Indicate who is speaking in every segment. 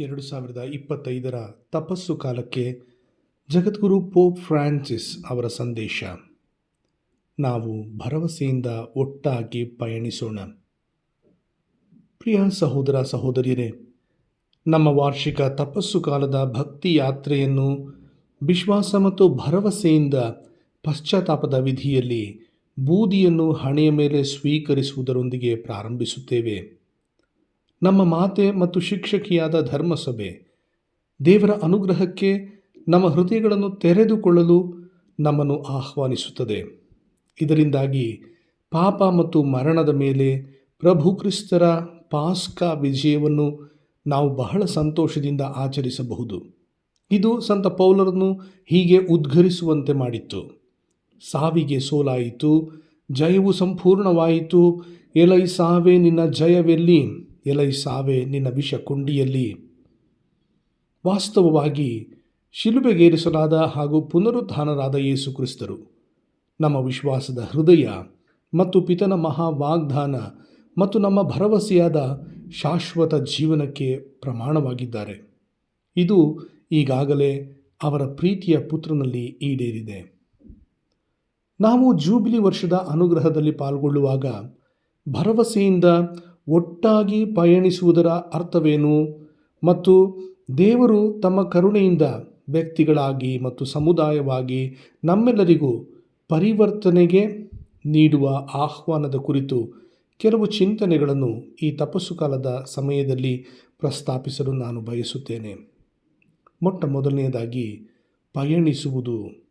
Speaker 1: ಎರಡು ಸಾವಿರದ ಇಪ್ಪತ್ತೈದರ ತಪಸ್ಸು ಕಾಲಕ್ಕೆ ಜಗದ್ಗುರು ಪೋಪ್ ಫ್ರಾನ್ಸಿಸ್ ಅವರ ಸಂದೇಶ. ನಾವು ಭರವಸೆಯಿಂದ ಒಟ್ಟಾಗಿ ಪಯಣಿಸೋಣ. ಪ್ರಿಯ ಸಹೋದರ ಸಹೋದರಿಯರೇ, ನಮ್ಮ ವಾರ್ಷಿಕ ತಪಸ್ಸು ಕಾಲದ ಭಕ್ತಿ ಯಾತ್ರೆಯನ್ನು ವಿಶ್ವಾಸ ಮತ್ತು ಭರವಸೆಯಿಂದ ಪಶ್ಚಾತ್ತಾಪದ ವಿಧಿಯಲ್ಲಿ ಬೂದಿಯನ್ನು ಹಣೆಯ ಮೇಲೆ ಸ್ವೀಕರಿಸುವುದರೊಂದಿಗೆ ಪ್ರಾರಂಭಿಸುತ್ತೇವೆ. ನಮ್ಮ ಮಾತೆ ಮತ್ತು ಶಿಕ್ಷಕಿಯಾದ ಧರ್ಮಸಭೆ. ದೇವರ ಅನುಗ್ರಹಕ್ಕೆ ನಮ್ಮ ಹೃದಯಗಳನ್ನು ತೆರೆದುಕೊಳ್ಳಲು ನಮ್ಮನ್ನು ಆಹ್ವಾನಿಸುತ್ತದೆ. ಇದರಿಂದಾಗಿ ಪಾಪ ಮತ್ತು ಮರಣದ ಮೇಲೆ ಪ್ರಭು ಕ್ರಿಸ್ತರ ಪಾಸ್ಕಾ ವಿಜಯವನ್ನು ನಾವು ಬಹಳ ಸಂತೋಷದಿಂದ ಆಚರಿಸಬಹುದು. ಇದು ಸಂತ ಪೌಲರನ್ನು ಹೀಗೆ ಉದ್ಘರಿಸುವಂತೆ ಮಾಡಿತ್ತು. ಸಾವಿಗೆ ಸೋಲಾಯಿತು, ಜಯವು ಸಂಪೂರ್ಣವಾಯಿತು, ಎಲೈ ಸಾವೆ ನಿನ್ನ ಜಯವೆಲ್ಲಿ? ಎಲೈ ಸಾವೆ, ನಿನ್ನ ವಿಷ ಕುಂಡಿಯಲ್ಲಿ. ವಾಸ್ತವವಾಗಿ ಶಿಲುಬೆಗೇರಿಸಲಾದ ಹಾಗೂ ಪುನರುತ್ಥಾನರಾದ ಯೇಸು ಕ್ರಿಸ್ತರು. ನಮ್ಮ ವಿಶ್ವಾಸದ ಹೃದಯ ಮತ್ತು ಪಿತನ ಮಹಾ ವಾಗ್ದಾನ ಮತ್ತು ನಮ್ಮ ಭರವಸೆಯಾದ ಶಾಶ್ವತ ಜೀವನಕ್ಕೆ ಪ್ರಮಾಣವಾಗಿದ್ದಾರೆ. ಇದು ಈಗಾಗಲೇ ಅವರ ಪ್ರೀತಿಯ ಪುತ್ರನಲ್ಲಿ ಈಡೇರಿದೆ. ನಾವು ಜೂಬಿಲಿ ವರ್ಷದ ಅನುಗ್ರಹದಲ್ಲಿ ಪಾಲ್ಗೊಳ್ಳುವಾಗ ಭರವಸೆಯಿಂದ ಒಟ್ಟಾಗಿ ಪಯಣಿಸುವುದರ ಅರ್ಥವೇನು? ಮತ್ತು ದೇವರು ತಮ್ಮ ಕರುಣೆಯಿಂದ ವ್ಯಕ್ತಿಗಳಾಗಿ ಮತ್ತು ಸಮುದಾಯವಾಗಿ ನಮ್ಮೆಲ್ಲರಿಗೂ ಪರಿವರ್ತನೆಗೆ ನೀಡುವ ಆಹ್ವಾನದ ಕುರಿತು ಕೆಲವು ಚಿಂತನೆಗಳನ್ನು ಈ ತಪಸ್ಸು ಕಾಲದ ಸಮಯದಲ್ಲಿ ಪ್ರಸ್ತಾಪಿಸಲು ನಾನು ಬಯಸುತ್ತೇನೆ. ಮೊಟ್ಟ ಮೊದಲನೆಯದಾಗಿ ಪಯಣಿಸುವುದು.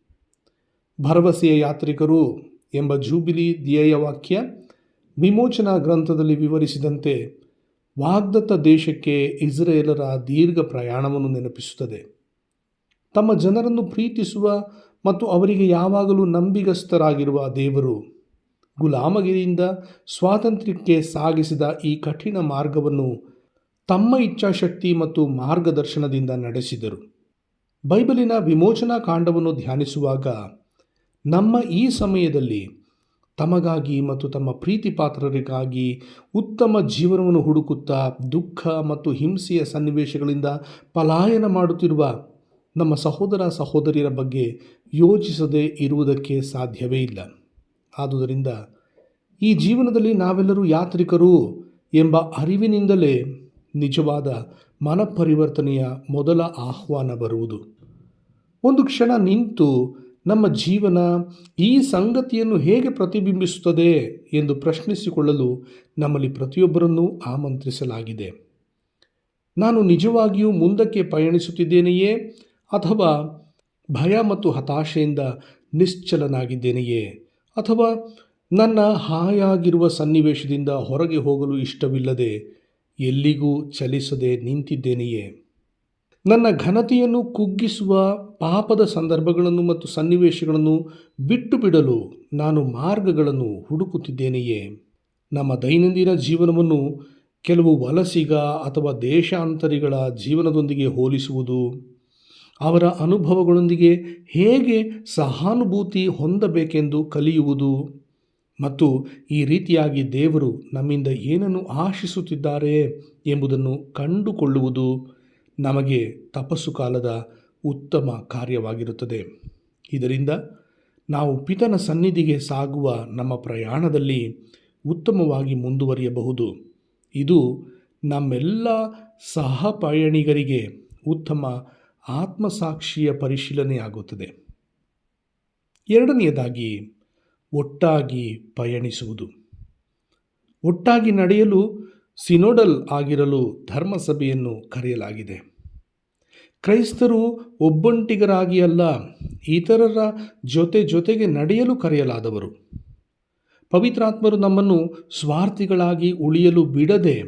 Speaker 1: ಭರವಸೆಯ ಯಾತ್ರಿಕರು ಎಂಬ ಜೂಬಿಲಿ ಧ್ಯೇಯವಾಕ್ಯ ವಿಮೋಚನಾ ಗ್ರಂಥದಲ್ಲಿ ವಿವರಿಸಿದಂತೆ, ವಾಗ್ದತ್ತ ದೇಶಕ್ಕೆ ಇಸ್ರೇಲರ ದೀರ್ಘ ಪ್ರಯಾಣವನ್ನು ನೆನಪಿಸುತ್ತದೆ. ತಮ್ಮ ಜನರನ್ನು ಪ್ರೀತಿಸುವ ಮತ್ತು ಅವರಿಗೆ ಯಾವಾಗಲೂ ನಂಬಿಗಸ್ತರಾಗಿರುವ ದೇವರು, ಗುಲಾಮಗಿರಿಯಿಂದ ಸ್ವಾತಂತ್ರ್ಯಕ್ಕೆ ಸಾಗಿಸಿದ ಈ ಕಠಿಣ ಮಾರ್ಗವನ್ನು ತಮ್ಮ ಇಚ್ಛಾಶಕ್ತಿ ಮತ್ತು ಮಾರ್ಗದರ್ಶನದಿಂದ ನಡೆಸಿದರು. ಬೈಬಲಿನ ವಿಮೋಚನಾ ಕಾಂಡವನ್ನು ಧ್ಯಾನಿಸುವಾಗ, ನಮ್ಮ ಈ ಸಮಯದಲ್ಲಿ ತಮಗಾಗಿ ಮತ್ತು ತಮ್ಮ ಪ್ರೀತಿಪಾತ್ರರಿಗಾಗಿ ಉತ್ತಮ ಜೀವನವನ್ನು ಹುಡುಕುತ್ತಾ ದುಃಖ ಮತ್ತು ಹಿಂಸೆಯ ಸನ್ನಿವೇಶಗಳಿಂದ ಪಲಾಯನ ಮಾಡುತ್ತಿರುವ ನಮ್ಮ ಸಹೋದರ ಸಹೋದರಿಯರ ಬಗ್ಗೆ ಯೋಚಿಸದೇ ಇರುವುದಕ್ಕೆ ಸಾಧ್ಯವೇ ಇಲ್ಲ. ಆದುದರಿಂದ ಈ ಜೀವನದಲ್ಲಿ ನಾವೆಲ್ಲರೂ ಯಾತ್ರಿಕರು ಎಂಬ ಅರಿವಿನಿಂದಲೇ ನಿಜವಾದ ಮನಪರಿವರ್ತನೆಯ ಮೊದಲ ಆಹ್ವಾನ ಬರುವುದು. ಒಂದು ಕ್ಷಣ ನಿಂತು ನಮ್ಮ ಜೀವನ ಈ ಸಂಗತಿಯನ್ನು ಹೇಗೆ ಪ್ರತಿಬಿಂಬಿಸುತ್ತದೆ ಎಂದು ಪ್ರಶ್ನಿಸಿಕೊಳ್ಳಲು ನಮ್ಮಲ್ಲಿ ಪ್ರತಿಯೊಬ್ಬರನ್ನೂ ಆಮಂತ್ರಿಸಲಾಗಿದೆ. ನಾನು ನಿಜವಾಗಿಯೂ ಮುಂದಕ್ಕೆ ಪಯಣಿಸುತ್ತಿದ್ದೇನೆಯೇ ಅಥವಾ ಭಯ ಮತ್ತು ಹತಾಶೆಯಿಂದ ನಿಶ್ಚಲನಾಗಿದ್ದೇನೆಯೇ ಅಥವಾ ನನ್ನ ಹಾಯಾಗಿರುವ ಸನ್ನಿವೇಶದಿಂದ ಹೊರಗೆ ಹೋಗಲು ಇಷ್ಟವಿಲ್ಲದೆ ಎಲ್ಲಿಗೂ ಚಲಿಸದೆ ನಿಂತಿದ್ದೇನೆಯೇ? ನನ್ನ ಘನತೆಯನ್ನು ಕುಗ್ಗಿಸುವ ಪಾಪದ ಸಂದರ್ಭಗಳನ್ನು ಮತ್ತು ಸನ್ನಿವೇಶಗಳನ್ನು ಬಿಟ್ಟು ಬಿಡಲು ನಾನು ಮಾರ್ಗಗಳನ್ನು ಹುಡುಕುತ್ತಿದ್ದೇನೆಯೇ? ನಮ್ಮ ದೈನಂದಿನ ಜೀವನವನ್ನು ಕೆಲವು ವಲಸಿಗ ಅಥವಾ ದೇಶಾಂತರಿಗಳ ಜೀವನದೊಂದಿಗೆ ಹೋಲಿಸುವುದು, ಅವರ ಅನುಭವಗಳೊಂದಿಗೆ ಹೇಗೆ ಸಹಾನುಭೂತಿ ಹೊಂದಬೇಕೆಂದು ಕಲಿಯುವುದು ಮತ್ತು ಈ ರೀತಿಯಾಗಿ ದೇವರು ನಮ್ಮಿಂದ ಏನನ್ನು ಆಶಿಸುತ್ತಿದ್ದಾರೆ ಎಂಬುದನ್ನು ಕಂಡುಕೊಳ್ಳುವುದು ನಮಗೆ ತಪಸ್ಸು ಕಾಲದ ಉತ್ತಮ ಕಾರ್ಯವಾಗಿರುತ್ತದೆ. ಇದರಿಂದ ನಾವು ಪಿತನ ಸನ್ನಿಧಿಗೆ ಸಾಗುವ ನಮ್ಮ ಪ್ರಯಾಣದಲ್ಲಿ ಉತ್ತಮವಾಗಿ ಮುಂದುವರಿಯಬಹುದು. ಇದು ನಮ್ಮೆಲ್ಲ ಸಹ ಪಯಣಿಗರಿಗೆ ಉತ್ತಮ ಆತ್ಮಸಾಕ್ಷಿಯ ಪರಿಶೀಲನೆಯಾಗುತ್ತದೆ ಎರಡನೆಯದಾಗಿ, ಒಟ್ಟಾಗಿ ಪಯಣಿಸುವುದು. ಒಟ್ಟಾಗಿ ನಡೆಯಲು ಸಿನೋಡಲ್ ಆಗಿರಲು ಧರ್ಮಸಭೆಯನ್ನು ಕರೆಯಲಾಗಿದೆ. ಕ್ರೈಸ್ತರು ಒಬ್ಬಂಟಿಗರಾಗಿ ಅಲ್ಲ ಇತರರ ಜೊತೆ ಜೊತೆಗೆ ನಡೆಯಲು ಕರೆಯಲಾದವರು. ಪವಿತ್ರಾತ್ಮರು ನಮ್ಮನ್ನು ಸ್ವಾರ್ಥಿಗಳಾಗಿ ಉಳಿಯಲು ಬಿಡದೆ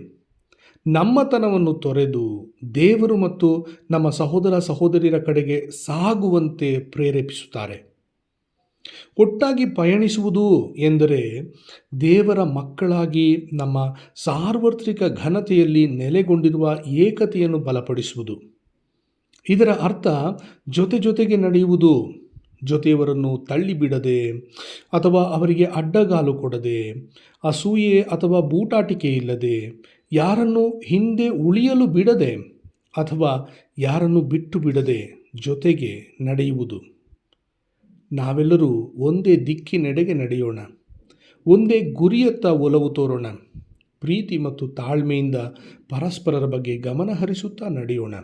Speaker 1: ನಮ್ಮತನವನ್ನು ತೊರೆದು ದೇವರು ಮತ್ತು ನಮ್ಮ ಸಹೋದರ ಸಹೋದರಿಯರ ಕಡೆಗೆ ಸಾಗುವಂತೆ ಪ್ರೇರೇಪಿಸುತ್ತಾರೆ. ಒಟ್ಟಾಗಿ ಪಯಣಿಸುವುದು ಎಂದರೆ ದೇವರ ಮಕ್ಕಳಾಗಿ ನಮ್ಮ ಸಾರ್ವತ್ರಿಕ ಘನತೆಯಲ್ಲಿ ನೆಲೆಗೊಂಡಿರುವ ಏಕತೆಯನ್ನು ಬಲಪಡಿಸುವುದು. ಇದರ ಅರ್ಥ ಜೊತೆ ಜೊತೆಗೆ ನಡೆಯುವುದು, ಜೊತೆಯವರನ್ನು ತಳ್ಳಿಬಿಡದೆ ಅಥವಾ ಅವರಿಗೆ ಅಡ್ಡಗಾಲು ಕೊಡದೆ, ಅಸೂಯೆ ಅಥವಾ ಬೂಟಾಟಿಕೆ ಇಲ್ಲದೆ, ಯಾರನ್ನು ಹಿಂದೆ ಉಳಿಯಲು ಬಿಡದೆ ಅಥವಾ ಯಾರನ್ನು ಬಿಟ್ಟು ಬಿಡದೆ ಜೊತೆಗೆ ನಡೆಯುವುದು. ನಾವೆಲ್ಲರೂ ಒಂದೇ ದಿಕ್ಕಿನೆಡೆಗೆ ನಡೆಯೋಣ, ಒಂದೇ ಗುರಿಯತ್ತ ಒಲವು ತೋರೋಣ, ಪ್ರೀತಿ ಮತ್ತು ತಾಳ್ಮೆಯಿಂದ ಪರಸ್ಪರರ ಬಗ್ಗೆ ಗಮನ ಹರಿಸುತ್ತಾ ನಡೆಯೋಣ.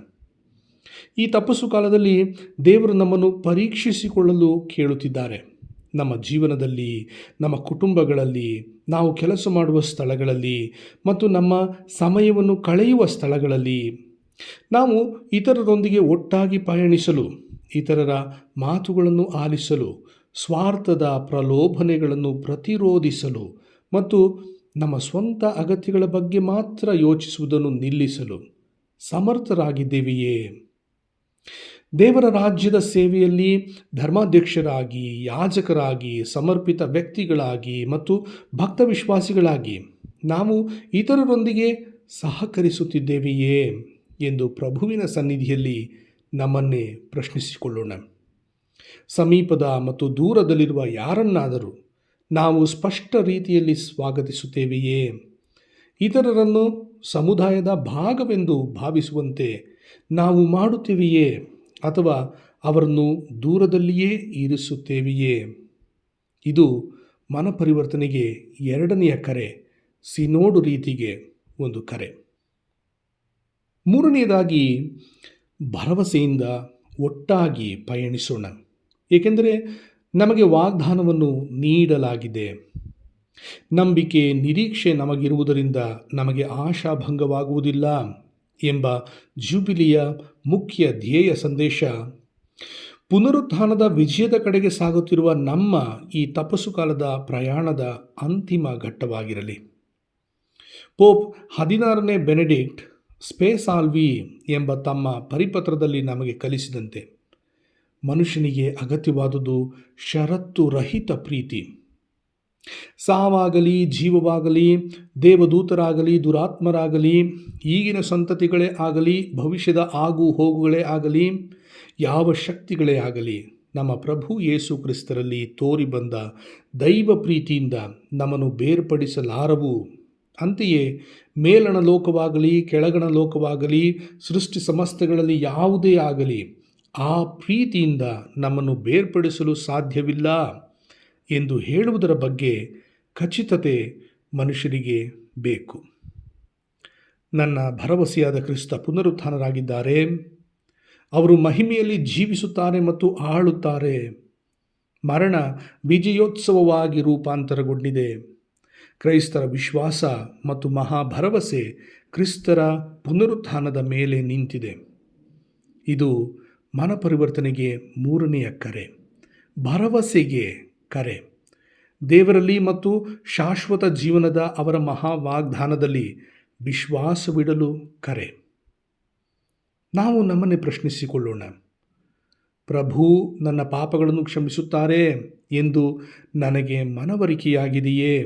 Speaker 1: ಈ ತಪಸ್ಸು ಕಾಲದಲ್ಲಿ ದೇವರು ನಮ್ಮನ್ನು ಪರೀಕ್ಷಿಸಿಕೊಳ್ಳಲು ಕೇಳುತ್ತಿದ್ದಾರೆ. ನಮ್ಮ ಜೀವನದಲ್ಲಿ, ನಮ್ಮ ಕುಟುಂಬಗಳಲ್ಲಿ, ನಾವು ಕೆಲಸ ಮಾಡುವ ಸ್ಥಳಗಳಲ್ಲಿ ಮತ್ತು ನಮ್ಮ ಸಮಯವನ್ನು ಕಳೆಯುವ ಸ್ಥಳಗಳಲ್ಲಿ ನಾವು ಇತರರೊಂದಿಗೆ ಒಟ್ಟಾಗಿ ಪಯಣಿಸಲು, ಇತರರ ಮಾತುಗಳನ್ನು ಆಲಿಸಲು, ಸ್ವಾರ್ಥದ ಪ್ರಲೋಭನೆಗಳನ್ನು ಪ್ರತಿರೋಧಿಸಲು ಮತ್ತು ನಮ್ಮ ಸ್ವಂತ ಅಗತ್ಯಗಳ ಬಗ್ಗೆ ಮಾತ್ರ ಯೋಚಿಸುವುದನ್ನು ನಿಲ್ಲಿಸಲು ಸಮರ್ಥರಾಗಿದ್ದೇವೆಯೇ? ದೇವರ ರಾಜ್ಯದ ಸೇವೆಯಲ್ಲಿ ಧರ್ಮಾಧ್ಯಕ್ಷರಾಗಿ, ಯಾಜಕರಾಗಿ, ಸಮರ್ಪಿತ ವ್ಯಕ್ತಿಗಳಾಗಿ ಮತ್ತು ಭಕ್ತ ವಿಶ್ವಾಸಿಗಳಾಗಿ ನಾವು ಇತರರೊಂದಿಗೆ ಸಹಕರಿಸುತ್ತಿದ್ದೇವೆಯೇ ಎಂದು ಪ್ರಭುವಿನ ಸನ್ನಿಧಿಯಲ್ಲಿ ನಮ್ಮನ್ನೇ ಪ್ರಶ್ನಿಸಿಕೊಳ್ಳೋಣ. ಸಮೀಪದ ಮತ್ತು ದೂರದಲ್ಲಿರುವ ಯಾರನ್ನಾದರೂ ನಾವು ಸ್ಪಷ್ಟ ರೀತಿಯಲ್ಲಿ ಸ್ವಾಗತಿಸುತ್ತೇವೆಯೇ? ಇತರರನ್ನು ಸಮುದಾಯದ ಭಾಗವೆಂದು ಭಾವಿಸುವಂತೆ ನಾವು ಮಾಡುತ್ತೇವೆಯೇ ಅಥವಾ ಅವರನ್ನು ದೂರದಲ್ಲಿಯೇ ಇರಿಸುತ್ತೇವೆಯೇ? ಇದು ಮನಪರಿವರ್ತನೆಗೆ ಎರಡನೆಯ ಕರೆ, ಸಿನೋಡು ರೀತಿಗೆ ಒಂದು ಕರೆ. ಮೂರನೆಯದಾಗಿ, ಭರವಸೆಯಿಂದ ಒಟ್ಟಾಗಿ ಪಯಣಿಸೋಣ, ಏಕೆಂದರೆ ನಮಗೆ ವಾಗ್ದಾನವನ್ನು ನೀಡಲಾಗಿದೆ. ನಂಬಿಕೆ, ನಿರೀಕ್ಷೆ ನಮಗಿರುವುದರಿಂದ ನಮಗೆ ಆಶಾಭಂಗವಾಗುವುದಿಲ್ಲ. ಎಂಬ ಜೂಬಿಲಿಯ ಮುಖ್ಯ ಧ್ಯೇಯ ಸಂದೇಶ. ಪುನರುತ್ಥಾನದ ವಿಜಯದ ಕಡೆಗೆ ಸಾಗುತ್ತಿರುವ ನಮ್ಮ ಈ ತಪಸ್ಸು ಕಾಲದ ಪ್ರಯಾಣದ ಅಂತಿಮ ಘಟ್ಟವಾಗಿರಲಿ. ಪೋಪ್ ಹದಿನಾರನೇ ಬೆನೆಡಿಕ್ಟ್ ಸ್ಪೇಸ್ ಆಲ್ವಿ ಎಂಬ ತಮ್ಮ ಪರಿಪತ್ರದಲ್ಲಿ ನಮಗೆ ಕಲಿಸಿದಂತೆ, ಮನುಷ್ಯನಿಗೆ ಅಗತ್ಯವಾದುದು ಷರತ್ತು ರಹಿತ ಪ್ರೀತಿ. ಸಾವಾಗಲಿ ಜೀವವಾಗಲಿ, ದೇವದೂತರಾಗಲಿ, ದುರಾತ್ಮರಾಗಲಿ, ಈಗಿನ ಸಂತತಿಗಳೇ ಆಗಲಿ, ಭವಿಷ್ಯದ ಆಗು ಹೋಗುಗಳೇ ಆಗಲಿ, ಯಾವ ಶಕ್ತಿಗಳೇ ಆಗಲಿ, ನಮ್ಮ ಪ್ರಭು ಯೇಸು ಕ್ರಿಸ್ತರಲ್ಲಿ ತೋರಿ ಬಂದ ದೈವ ಪ್ರೀತಿಯಿಂದ ನಮ್ಮನ್ನು ಬೇರ್ಪಡಿಸಲಾರವು. ಅಂತೆಯೇ ಮೇಲಣ ಲೋಕವಾಗಲಿ, ಕೆಳಗಣ ಲೋಕವಾಗಲಿ, ಸೃಷ್ಟಿ ಸಮಸ್ಯೆಗಳಲ್ಲಿ ಯಾವುದೇ ಆಗಲಿ, ಆ ಪ್ರೀತಿಯಿಂದ ನಮ್ಮನ್ನು ಬೇರ್ಪಡಿಸಲು ಸಾಧ್ಯವಿಲ್ಲ. ಎಂದು ಹೇಳುವುದರ ಬಗ್ಗೆ ಖಚಿತತೆ ಮನುಷ್ಯರಿಗೆ ಬೇಕು. ನನ್ನ ಭರವಸೆಯಾದ ಕ್ರಿಸ್ತ ಪುನರುತ್ಥಾನರಾಗಿದ್ದಾರೆ. ಅವರು ಮಹಿಮೆಯಲ್ಲಿ ಜೀವಿಸುತ್ತಾರೆ ಮತ್ತು ಆಳುತ್ತಾರೆ. ಮರಣ ವಿಜಯೋತ್ಸವವಾಗಿ ರೂಪಾಂತರಗೊಂಡಿದೆ. ಕ್ರೈಸ್ತರ ವಿಶ್ವಾಸ ಮತ್ತು ಮಹಾ ಭರವಸೆ ಕ್ರಿಸ್ತರ ಪುನರುತ್ಥಾನದ ಮೇಲೆ ನಿಂತಿದೆ. ಇದು ಮನಪರಿವರ್ತನೆಗೆ ಮೂರನೆಯ ಕರೆ. ಭರವಸೆಗೆ ಕರೆ. ದೇವರಲ್ಲಿ ಮತ್ತು ಶಾಶ್ವತ ಜೀವನದ ಅವರ ಮಹಾ ವಾಗ್ದಾನದಲ್ಲಿ ವಿಶ್ವಾಸವಿಡಲು ಕರೆ. ನಾವು ನಮ್ಮನ್ನೇ ಪ್ರಶ್ನಿಸಿಕೊಳ್ಳೋಣ. ಪ್ರಭು ನನ್ನ ಪಾಪಗಳನ್ನು ಕ್ಷಮಿಸುತ್ತಾರೆ ಎಂದು ನನಗೆ ಮನವರಿಕೆಯಾಗಿದೆಯೇ?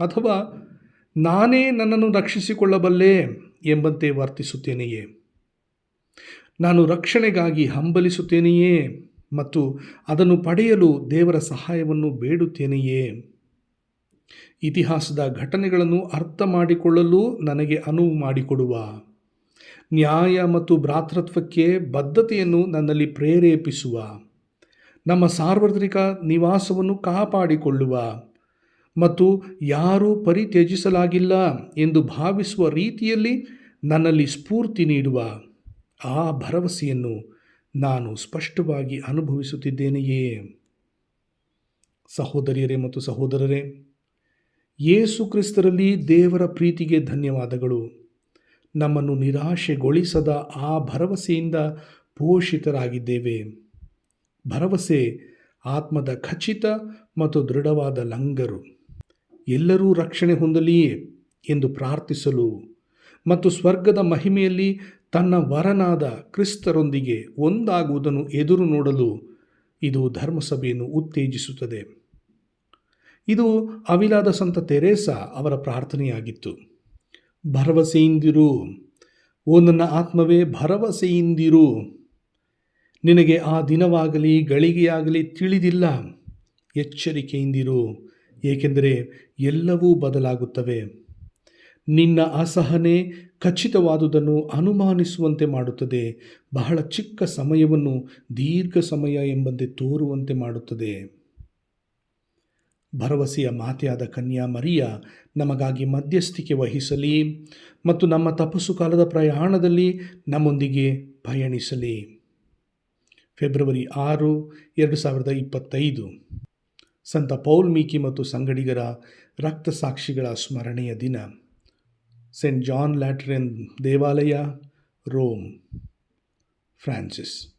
Speaker 1: ಅಥವಾ ನಾನೇ ನನ್ನನ್ನು ರಕ್ಷಿಸಿಕೊಳ್ಳಬಲ್ಲೆ ಎಂಬಂತೆ ವರ್ತಿಸುತ್ತೇನೆಯೇ? ನಾನು ರಕ್ಷಣೆಗಾಗಿ ಹಂಬಲಿಸುತ್ತೇನೆಯೇ? ಮತ್ತು ಅದನ್ನು ಪಡೆಯಲು ದೇವರ ಸಹಾಯವನ್ನು ಬೇಡುತ್ತೇನೆಯೇ? ಇತಿಹಾಸದ ಘಟನೆಗಳನ್ನು ಅರ್ಥ ಮಾಡಿಕೊಳ್ಳಲು ನನಗೆ ಅನುವು ಮಾಡಿಕೊಡುವ. ನ್ಯಾಯ ಮತ್ತು ಭ್ರಾತೃತ್ವಕ್ಕೆ ಬದ್ಧತೆಯನ್ನು ನನ್ನಲ್ಲಿ ಪ್ರೇರೇಪಿಸುವ. ನಮ್ಮ ಸಾರ್ವತ್ರಿಕ ನಿವಾಸವನ್ನು ಕಾಪಾಡಿಕೊಳ್ಳುವ. ಮತ್ತು ಯಾರೂ ಪರಿತ್ಯಜಿಸಲಾಗಿಲ್ಲ ಎಂದು ಭಾವಿಸುವ ರೀತಿಯಲ್ಲಿ ನನ್ನಲ್ಲಿ ಸ್ಫೂರ್ತಿ ನೀಡುವ. ಆ ಭರವಸೆಯನ್ನು ನಾನು ಸ್ಪಷ್ಟವಾಗಿ ಅನುಭವಿಸುತ್ತಿದ್ದೇನೆಯೇ? ಸಹೋದರಿಯರೇ ಮತ್ತು ಸಹೋದರರೇ, ಯೇಸು ಕ್ರಿಸ್ತರಲ್ಲಿ ದೇವರ ಪ್ರೀತಿಗೆ ಧನ್ಯವಾದಗಳು. ನಮ್ಮನ್ನು ನಿರಾಶೆಗೊಳಿಸದ ಆ ಭರವಸೆಯಿಂದ ಪೋಷಿತರಾಗಿದ್ದೇವೆ. ಭರವಸೆ ಆತ್ಮದ ಖಚಿತ ಮತ್ತು ದೃಢವಾದ ಲಂಗರು. ಎಲ್ಲರೂ ರಕ್ಷಣೆ ಹೊಂದಲಿಯೇ ಎಂದು ಪ್ರಾರ್ಥಿಸಲು ಮತ್ತು ಸ್ವರ್ಗದ ಮಹಿಮೆಯಲ್ಲಿ ತನ್ನ ವರನಾದ ಕ್ರಿಸ್ತರೊಂದಿಗೆ ಒಂದಾಗುವುದನ್ನು ಎದುರು ನೋಡಲು ಇದು ಧರ್ಮಸಭೆಯನ್ನು ಉತ್ತೇಜಿಸುತ್ತದೆ. ಇದು ಅವಿಲಾದ ಸಂತ ತೆರೇಸಾ ಅವರ ಪ್ರಾರ್ಥನೆಯಾಗಿತ್ತು. ಭರವಸೆಯಿಂದಿರು, ಓ ನನ್ನ ಆತ್ಮವೇ, ಭರವಸೆಯಿಂದಿರು. ನಿನಗೆ ಆ ದಿನವಾಗಲಿ, ಗಳಿಗೆಯಾಗಲಿ ತಿಳಿದಿಲ್ಲ. ಎಚ್ಚರಿಕೆಯಿಂದಿರು, ಏಕೆಂದರೆ ಎಲ್ಲವೂ ಬದಲಾಗುತ್ತವೆ. ನಿನ್ನ ಅಸಹನೆ ಖಚಿತವಾದುದನ್ನು ಅನುಮಾನಿಸುವಂತೆ ಮಾಡುತ್ತದೆ. ಬಹಳ ಚಿಕ್ಕ ಸಮಯವನ್ನು ದೀರ್ಘ ಸಮಯ ಎಂಬಂತೆ ತೋರುವಂತೆ ಮಾಡುತ್ತದೆ. ಭರವಸೆಯ ಮಾತೆಯಾದ ಕನ್ಯಾ ಮರಿಯ, ನಮಗಾಗಿ ಮಧ್ಯಸ್ಥಿಕೆ ವಹಿಸಲಿ ಮತ್ತು ನಮ್ಮ ತಪಸ್ಸು ಕಾಲದ ಪ್ರಯಾಣದಲ್ಲಿ ನಮ್ಮೊಂದಿಗೆ ಪಯಣಿಸಲಿ. ಫೆಬ್ರವರಿ ಆರು, ಎರಡು ಸಾವಿರದ ಇಪ್ಪತ್ತೈದು. ಸಂತ ಪೌಲ್ಮೀಕಿ ಮತ್ತು ಸಂಗಡಿಗರ ರಕ್ತ ಸಾಕ್ಷಿಗಳ ಸ್ಮರಣೆಯ ದಿನ. St. John Lateran, Devalaya, Rome, Francis.